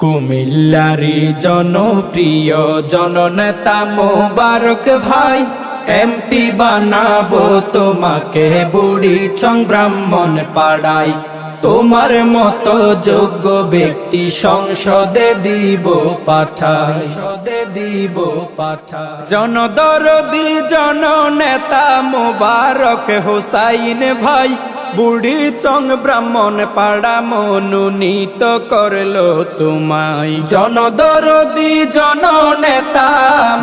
কুমিল্লারি জনপ্রিয় জননেতা মোবারক ভাই, এমপি বানাবো তোমাকে বুড়ি চং ব্রাহ্মণ পাড়াই তোমার মতো যোগ্য ব্যক্তি সংসদে দিব পাঠাই সংসদে দিব পাঠাই জনদরদি জননেতা মোবারক হোসাইন ভাই বুড়ি চং ব্রাহ্মণ পাড়া মনোনীত করল তোমায়। জনদরদি জননেতা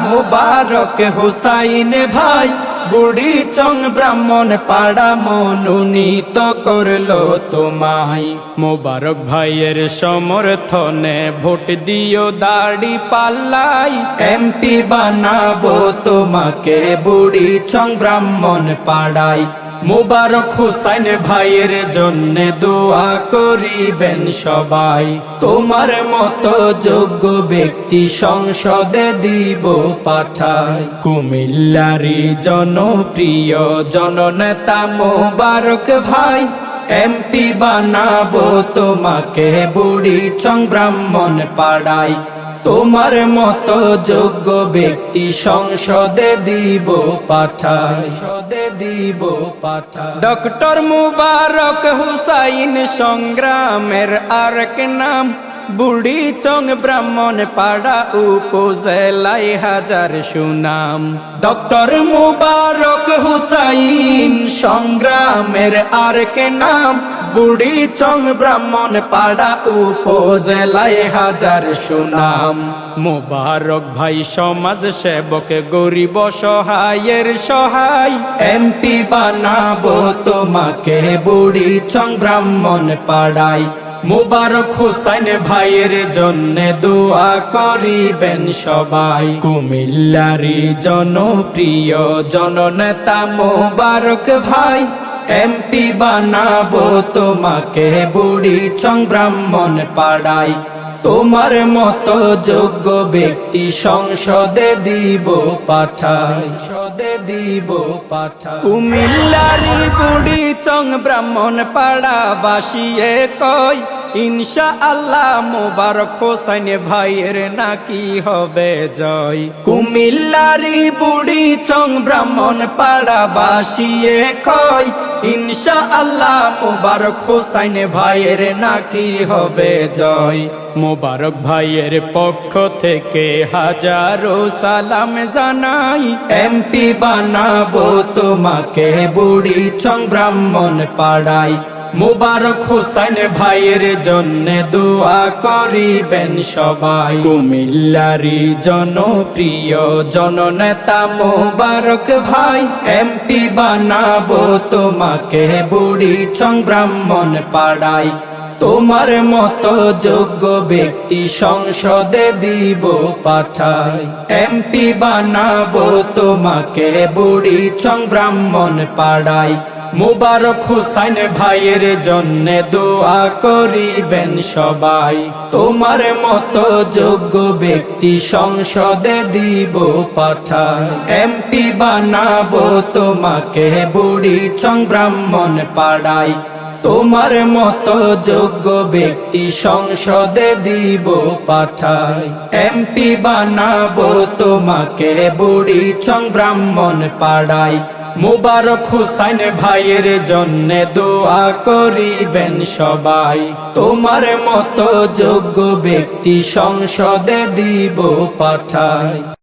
মুবারক হুসাইন ভাই বুড়ি চং ব্রাহ্মণ পাড়া মনোনীত করল তোমায়। মোবারক ভাইয়ের সমর্থনে ভোট দিও দাড়ি পাল্লাই। এমপি বানাবো তোমাকে বুড়ি চং ব্রাহ্মণ পাড়াই মুবারক হুসাইন ভাইয়ের জন্য দোয়া করিবেন সবাই। তোমার মতো যোগ্য ব্যক্তি সংসদে দিব পাঠায় কুমিল্লারি জনপ্রিয় জননেতা মোবারক ভাই, এমপি বানাবো তোমাকে বুড়ি চং ব্রাহ্মণ পাড়াই তোমার মতো যোগ্য ব্যক্তি সংসদে দিব পাঠায়। সংসদে দিব পাঠা ডক্টর মুবারক হুসাইন সংগ্রামের আরেক নাম, বুড়ি চং ব্রাহ্মণ পাড়া উপজেলায় হাজার সুনাম। ডক্টর মুবারক হুসাইন সংগ্রামের আরেক নাম বুড়ি চং ব্রাহ্মণ পাড়া উপজেলায় হাজার সুনাম। মুবারক ভাই সমাজ সেবক গরিব সহায়ের সহায়। এমপি বানাবো তোমাকে বুড়ি চং ব্রাহ্মণ পাড়াই মুবারক হুসাইন ভাইয়ের জন্য দোয়া করিবেন সবাই। কুমিল্লারি জনপ্রিয় জননেতা মুবারক ভাই। এমপি বানাবো তোমাকে বুড়ি চং ব্রাহ্মণ পাড়াই তোমার মতো যোগ্য ব্যক্তি সংসদে দিব পাঠাই সংসদে দিব পাঠা কুমিল্লারি বুড়ি চং ব্রাহ্মণ পাড়া বাসিয়ে কয় ইনশা আল্লাহ মোবারক হোসাইন ভাইয়ের নাকি হবে জয়। কুমিল্লারি বুড়ি চং ব্রাহ্মণ পাড়া বাসিয়ে কয় ইনশা আল্লাহ মোবারক হোসাইন ভাইয়ের নাকি হবে জয়। মোবারক ভাইয়ের পক্ষ থেকে হাজারো সালাম জানাই। এমপি বানাবো তোমাকে বুড়ি চং ব্রাহ্মণ পাড়াই মুবারক হোসেন ভাইয়ের জন্য দোয়া করিবেন সবাই। কুমিল্লারি জনপ্রিয় জননেতা মুবারক ভাই, এমপি বানাবো তোমাকে বুড়ি চং ব্রাহ্মণ পাড়াই তোমার মতো যোগ্য ব্যক্তি সংসদে দিব পাঠাই এমপি বানাবো তোমাকে বুড়ি চং ব্রাহ্মণ পাড়াই মুবারক হুসাইন ভাইয়ের জন্য দোয়া করিবেন সবাই। তোমার মতো যোগ্য ব্যক্তি সংসদে দিব পাঠায় এমপি বানাবো তোমাকে বুড়ি চং ব্রাহ্মণ পাড়াই তোমার মতো যোগ্য ব্যক্তি সংসদে দিব পাঠাই এমপি বানাবো তোমাকে বুড়ি চং ব্রাহ্মণ পাড়াই মুবারক হুসাইন ভাইয়ের জন্য দোয়া করিবেন সবাই। তোমার মতো যোগ্য ব্যক্তি সংসদে দিব পাঠাই